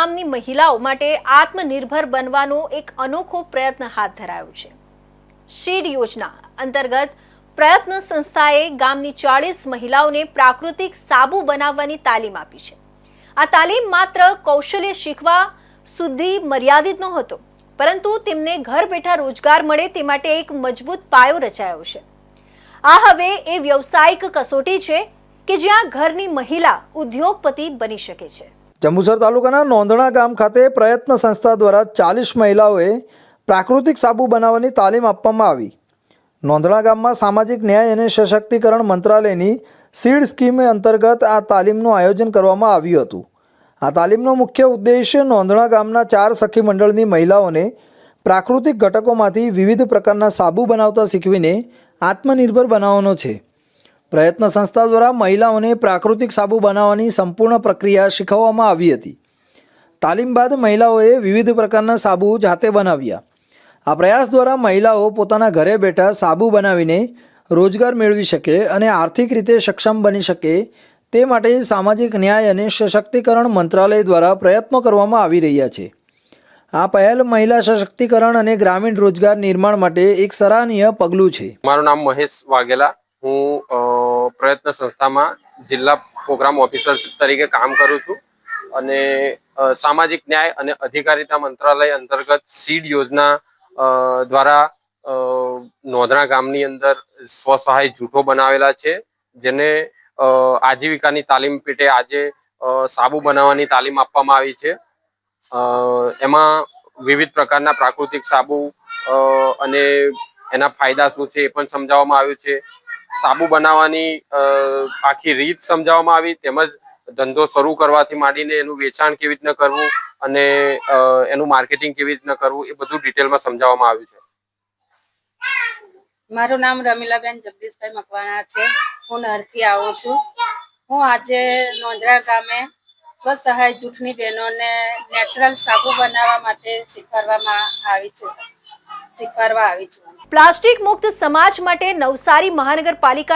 ગામની મહિલાઓ માટે આત્મનિર્ભર બનવાનો એક અનોખો પ્રયત્ન હાથ ધરાયો છે. શીડ યોજના અંતર્ગત પ્રયત્ન સંસ્થાએ ગામની ચાળીસ મહિલાઓને પ્રાકૃતિક સાબુ બનાવવાની તાલીમ આપી છે. આ તાલીમ માત્ર કૌશલ્ય શીખવા સુધી મર્યાદિત નહોતો, પરંતુ તેમને ઘર બેઠા રોજગાર મળે તે માટે એક મજબૂત પાયો રચાયો છે. આ હવે એ વ્યવસાયિક કસોટી છે કે જ્યાં ઘરની મહિલા ઉદ્યોગપતિ બની શકે છે. જંબુસર તાલુકાના નોંધણા ગામ ખાતે પ્રયત્ન સંસ્થા દ્વારા ચાલીસ મહિલાઓએ પ્રાકૃતિક સાબુ બનાવવાની તાલીમ આપવામાં આવી. નોંધણા ગામમાં સામાજિક ન્યાય અને સશક્તિકરણ મંત્રાલયની સીડ સ્કીમ અંતર્ગત આ તાલીમનું આયોજન કરવામાં આવ્યું હતું. આ તાલીમનો મુખ્ય ઉદ્દેશ્ય નોંધણા ગામના ચાર સખી મંડળની મહિલાઓને પ્રાકૃતિક ઘટકોમાંથી વિવિધ પ્રકારના સાબુ બનાવતા શીખવીને આત્મનિર્ભર બનાવવાનો છે. પ્રયત્ન સંસ્થા દ્વારા મહિલાઓને પ્રાકૃતિક સાબુ બનાવવાની સંપૂર્ણ પ્રક્રિયા શીખવવામાં આવી હતી. તાલીમ બાદ મહિલાઓએ વિવિધ પ્રકારના સાબુ જાતે બનાવ્યા. આ પ્રયાસ દ્વારા મહિલાઓ પોતાના ઘરે બેઠા સાબુ બનાવીને રોજગાર મેળવી શકે અને આર્થિક રીતે સક્ષમ બની શકે તે માટે સામાજિક ન્યાય અને સશક્તિકરણ મંત્રાલય દ્વારા પ્રયત્નો કરવામાં આવી રહ્યા છે. આ પહેલ મહિલા સશક્તિકરણ અને ગ્રામીણ રોજગાર નિર્માણ માટે એક સરાહનીય પગલું છે. મારું નામ મહેશ વાઘેલા. હું પ્રયત્ન સંસ્થામાં જિલ્લા પ્રોગ્રામ ઓફિસર તરીકે કામ કરું છું અને સામાજિક ન્યાય અને અધિકારીતા મંત્રાલય અંતર્ગત સીડ યોજના દ્વારા નોંધણા ગામની અંદર સ્વસહાય જૂથો બનાવેલા છે, જેને આજીવિકાની તાલીમ પેટે આજે સાબુ બનાવવાની તાલીમ આપવામાં આવી છે. એમાં વિવિધ પ્રકારના પ્રાકૃતિક સાબુ અને એના ફાયદા શું છે એ પણ સમજાવવામાં આવ્યું છે. સાબુ બનાવવાની આખી રીત સમજાવવામાં આવી, તેમજ ધંધો શરૂ કરવાથી માંડીને એનું વેચાણ કેવી રીતના કરવું અને એનું માર્કેટિંગ કેવી રીતના કરવું, એ બધું ડિટેલમાં સમજાવવામાં આવ્યું છે. મારું નામ રમીલાબેન જગદીશભાઈ મકવાણા છે. હું નરથી આવું છું. હું આજે નોંધરા ગામે સ્વસહાય જૂથની બહેનોને નેચરલ સાબુ બનાવવા માટે શીખવાડવામાં આવી છું. શીખવાડવા આવી છું. પ્લાસ્ટિક મુક્ત સમાજ માટે નવસારી મહાનગરપાલિકા